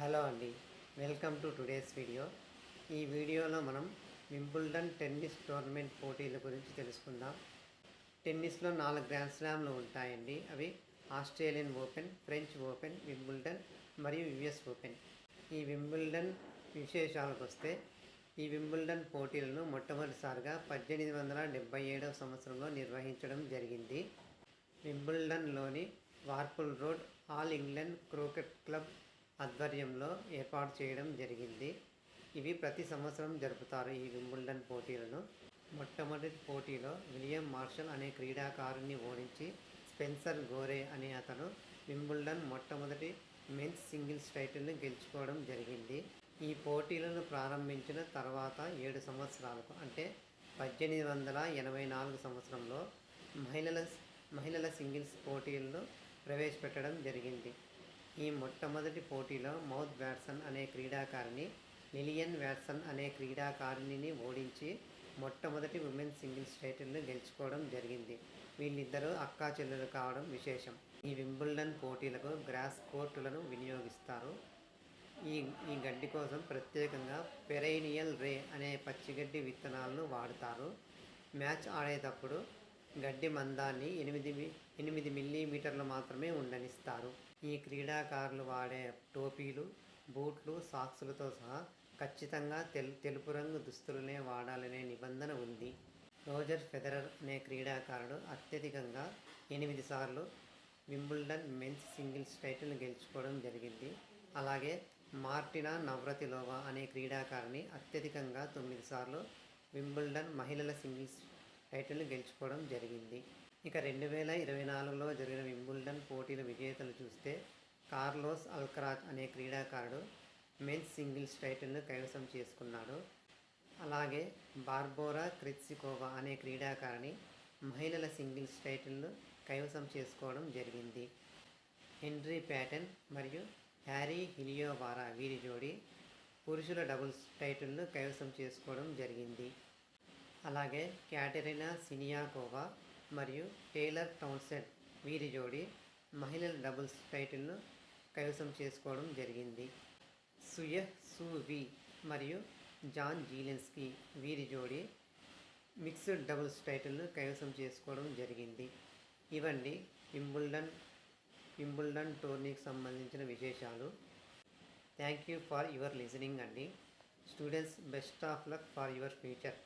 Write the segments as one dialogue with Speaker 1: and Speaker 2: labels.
Speaker 1: Hello అండి welcome to today's video. ఈ వీడియోలో మనం వింబుల్డన్ టెన్నిస్ టోర్నమెంట్ పోటీల గురించి తెలుసుకుందాం. టెన్నిస్లో నాలుగు గ్రాండ్ స్లామ్లు ఉంటాయండి. అవి Australian Open French Open Wimbledon మరియు యుఎస్ ఓపెన్. ఈ వింబుల్డన్ విశేషాలకు వస్తే ఈ వింబుల్డన్ పోటీలను మొట్టమొదటిసారిగా పద్దెనిమిది వందల డెబ్బై ఏడవ సంవత్సరంలో నిర్వహించడం జరిగింది. వింబుల్డన్లోని Worple road All England cricket club ఆధ్వర్యంలో ఏర్పాటు చేయడం జరిగింది. ఇవి ప్రతి సంవత్సరం జరుపుతారు. ఈ వింబుల్డన్ పోటీలను మొట్టమొదటి పోటీలో విలియం మార్షల్ అనే క్రీడాకారుని ఓడించి స్పెన్సర్ గోరే అనే అతను వింబుల్డన్ మొట్టమొదటి మెన్స్ సింగిల్స్ టైటిల్ను గెలుచుకోవడం జరిగింది. ఈ పోటీలను ప్రారంభించిన తర్వాత ఏడు సంవత్సరాలకు అంటే పద్దెనిమిది వందల ఎనభై నాలుగు సంవత్సరంలో మహిళల మహిళల సింగిల్స్ పోటీలను ప్రవేశపెట్టడం జరిగింది. ఈ మొట్టమొదటి పోటీలో మౌత్ వ్యాట్సన్ అనే క్రీడాకారిణి లిలియన్ వ్యాట్సన్ అనే క్రీడాకారిణిని ఓడించి మొట్టమొదటి ఉమెన్ సింగిల్స్ టైటిల్ను గెలుచుకోవడం జరిగింది. వీళ్ళిద్దరూ అక్కా చెల్లెలు కావడం విశేషం. ఈ వింబుల్డన్ పోటీలకు గ్రాస్ కోర్టులను వినియోగిస్తారు. ఈ ఈ గడ్డి కోసం ప్రత్యేకంగా పెరైనియల్ రే అనే పచ్చిగడ్డి విత్తనాలను వాడతారు. మ్యాచ్ ఆడేటప్పుడు గడ్డి మందాన్ని ఎనిమిది మి- ఎనిమిది మిల్లీమీటర్లు మాత్రమే ఉండనిస్తారు. ఈ క్రీడాకారులు వాడే టోపీలు బూట్లు సాక్సులతో సహా ఖచ్చితంగా తెల్ తెలుపు రంగు దుస్తులనే వాడాలనే నిబంధన ఉంది. రోజర్ ఫెదరర్ అనే క్రీడాకారుడు అత్యధికంగా ఎనిమిది సార్లు వింబుల్డన్ మెన్స్ సింగిల్స్ టైటిల్ గెలుచుకోవడం జరిగింది. అలాగే మార్టినా నవ్రతిలోవా అనే క్రీడాకారిణి అత్యధికంగా తొమ్మిది సార్లు వింబుల్డన్ మహిళల సింగిల్స్ టైటిల్ గెలుచుకోవడం జరిగింది. ఇక రెండు వేల ఇరవై నాలుగులో జరిగిన వింబుల్డన్ పోటీల విజేతలు చూస్తే కార్లోస్ అల్కరాజ్ అనే క్రీడాకారుడు మెన్స్ సింగిల్స్ టైటిల్ను కైవసం చేసుకున్నాడు. అలాగే బార్బోరా క్రిత్సికోవా అనే క్రీడాకారిణి మహిళల సింగిల్స్ టైటిల్ను కైవసం చేసుకోవడం జరిగింది. హెన్రీ ప్యాటన్ మరియు హ్యారీ హిలియోవారా వీరి జోడి పురుషుల డబుల్స్ టైటిల్ను కైవసం చేసుకోవడం జరిగింది. అలాగే క్యాటరినా సినియాకోవా మరియు టేలర్ టౌన్సెండ్ వీరి జోడి మహిళల డబుల్స్ టైటిల్ను కైవసం చేసుకోవడం జరిగింది. సుయ సువి మరియు జాన్ జీలెన్స్కీ వీరి జోడి మిక్స్డ్ డబుల్స్ టైటిల్ను కైవసం చేసుకోవడం జరిగింది. ఇవన్నీ వింబుల్డన్ వింబుల్డన్ టోర్నీకి సంబంధించిన విశేషాలు. Thank you for your listening అండి. Students best of luck for your future.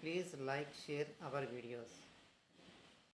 Speaker 1: Please like, share our videos.